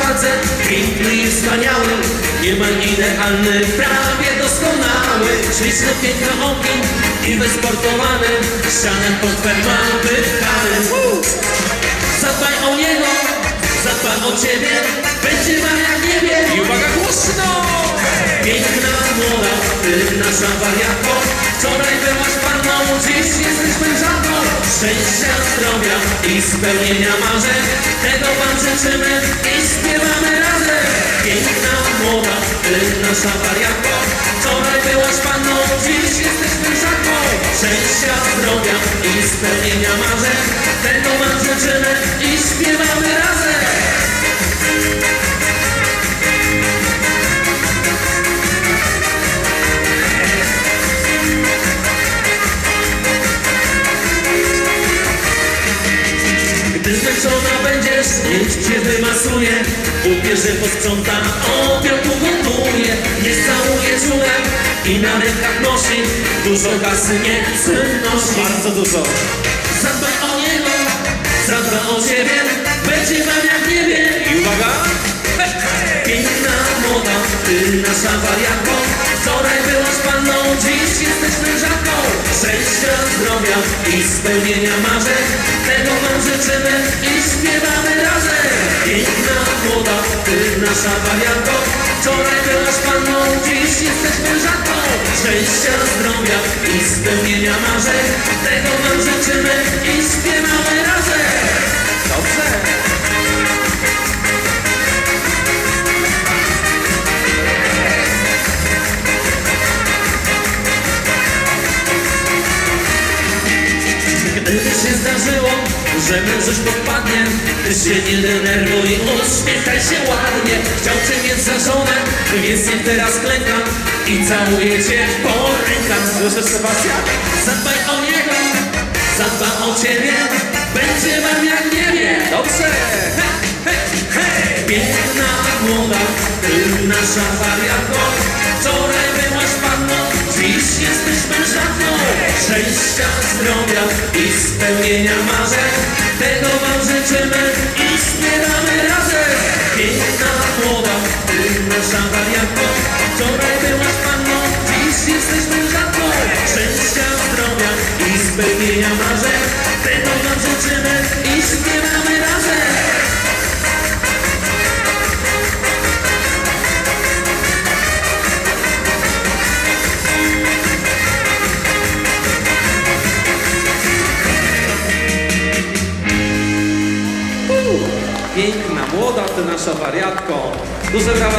facet, piękny i wspaniały, niemal idealny, prawie doskonały. Śliczny, piękny ogień i wysportowany Ścianę pod ma wypchany. Zadbaj o niego, zadbaj o ciebie Będzie wam jak niebie. I uwaga, głośno! Piękna, młoda, ty nasza wariatko Wczoraj byłaś panną, dziś jesteś mężatką Szczęścia, zdrowia i spełnienia marzeń. Tego wam życzymy i śpiewamy razem. Piękna, młoda, ty nasza wariatko Wczoraj byłaś panną, dziś jesteś mężatką Szczęścia, zdrowia i spełnienia marzeń. Tego wam życzymy i śpiewamy razem. Gdy zmęczona będziesz, niech cię wymasuje. Ubierze posprząta, obiad ugotuje Niech całuje czule i na rękach nosi. Dużo kasy nie przynosi Bardzo dużo. Zadbaj o niego, zadbaj o ciebie Będzie wam jak niebie. I uwaga! Piękna młoda, ty nasza wariatko. Wczoraj byłaś panną, dziś jesteś mężatką. Szczęścia, zdrowia i spełnienia marzeń. Tego wam życzymy i śpiewamy razem. Piękna młoda, ty nasza wariatko Wczoraj byłaś panną, dziś jesteś mężatką Szczęścia, zdrowia i spełnienia marzeń. Tego wam życzymy i śpiewamy razem zdarzyło, że mężuś podpadnie Ty się nie denerwuj, uśmiechaj się ładnie. Chciał cię mieć za żonę, więc nie teraz klękam I całuję cię po rękach. Słyszysz, Sebastian? Zadbaj o niego, zadba o ciebie. Będzie wam jak niebie. Dobrze! Piękna, młoda, ty nasza wariatko Wczoraj byłaś panną, dziś jesteś mężatką Szczęścia, zdrowia i spełnienia marzeń. Tego wam życzymy i śpiewamy razem. Piękna, młoda, ty nasza wariatko. Wczoraj byłaś panną, dziś jesteś mężatką Szczęścia, zdrowia i spełnienia marzeń. Tego wam życzymy i śpiewamy Piękna, młoda, ty nasza wariatko. Duże brawa.